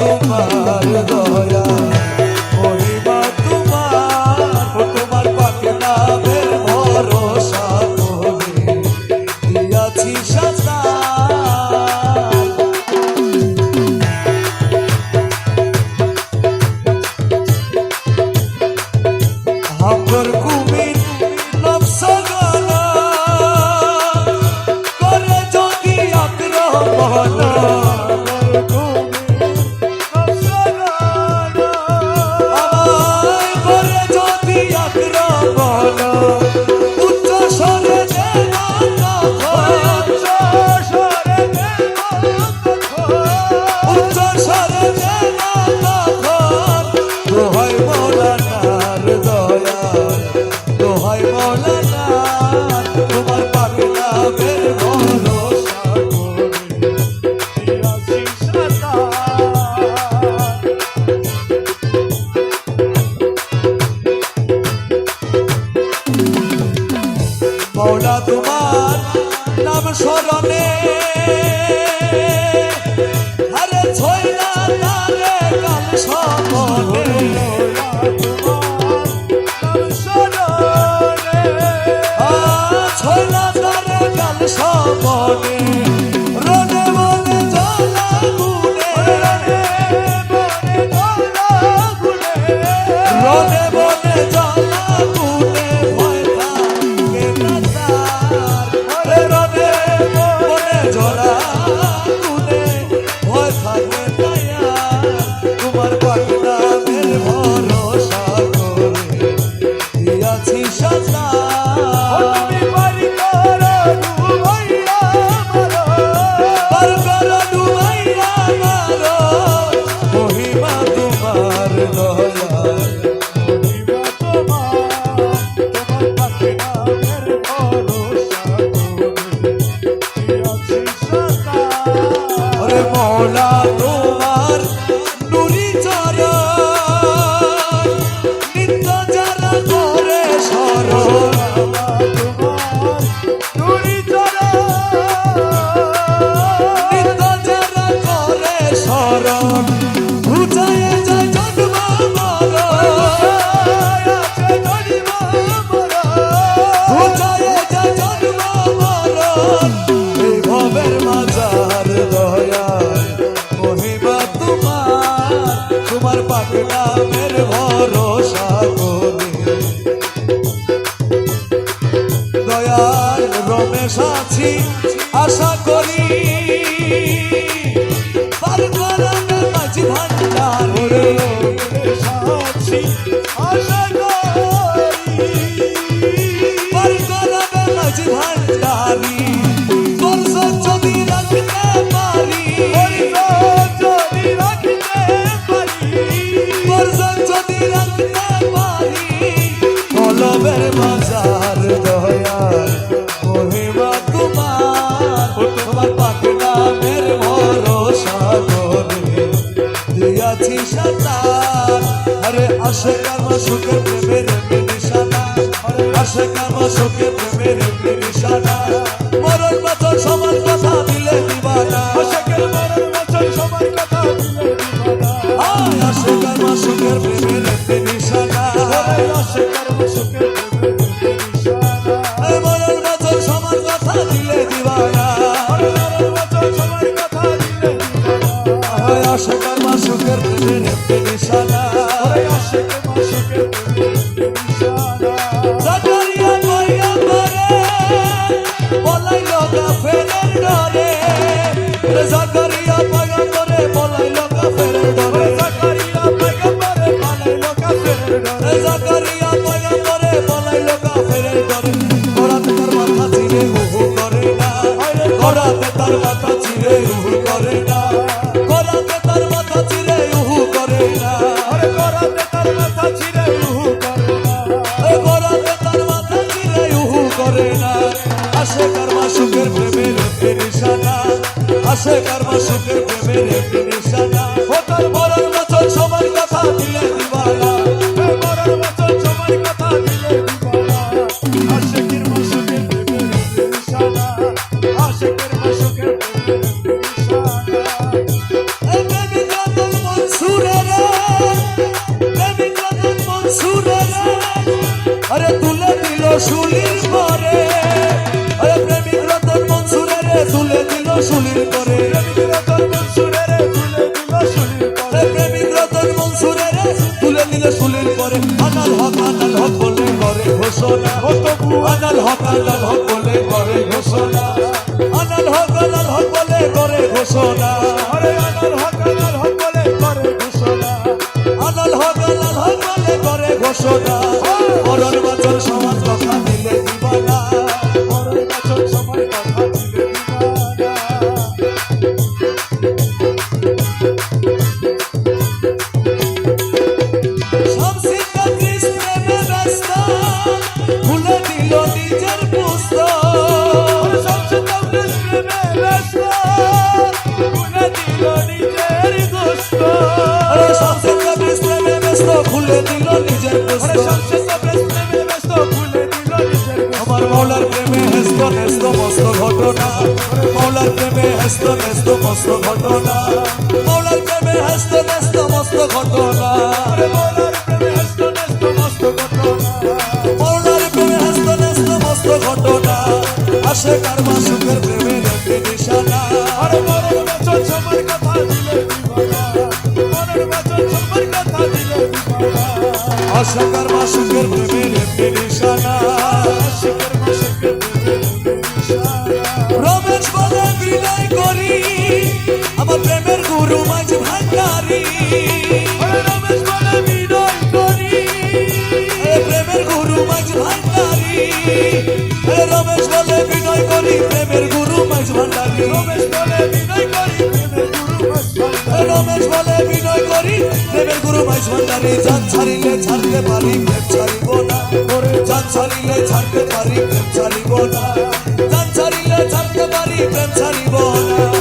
তোমার দয়া পরে মৌলা তোমার fucker. আশেকার মাসুকে প্রেমের একটি নিশানা। আশেকার মাসুকে প্রেমের একটি নিশানা। মরণ বাঁচন সমাজ কথা দিলে দিবার চিরে উহু করে না। করাতে তার মাথা চিরে উহু করে না। করাতে তার মাথা চিরে উহু করে না। করাতে তার মাথা চিরে উহু করে না। কথা দিলে দিল শুলির পরে রতন মনসুরে রে তুলে দিল শুলির পরে আরে প্রেমিক রতন মনসুরে রে তুলে। দিল শুলির আনাল হক আনাল হক বলে করে ঘোষণা তবু আনাল হক আনাল করে করে করে করে বাচন সমাজ কথা দিলে আমার প্রেমে মস্ত ঘটনা মৌলার প্রেমে ঘটনা প্রেমে ঘটনা প্রেমে ঘটনা প্রেমে আসে কারমা সুখের প্রেমের আসে কারমা সুখের প্রেমের একটি নিশানা। আশিকের ইশারা রমেশ বলে বিদায় করি আমার প্রেমের গুরু মাঝ ভান্ডারি। রমেশ বলে বিনয় করি, প্রেমের গুরু মাঝ ভান্ডারি। রমেশ মাঝ ভান্ডারি জান ছাড়িলে ছাড়তে পারি, প্রেম ছাড়িব না। জান ছাড়িলে ছাড়তে পারি, প্রেম ছাড়িব না। জান ছাড়িলে ছাড়তে পারি, প্রেম ছাড়িব না।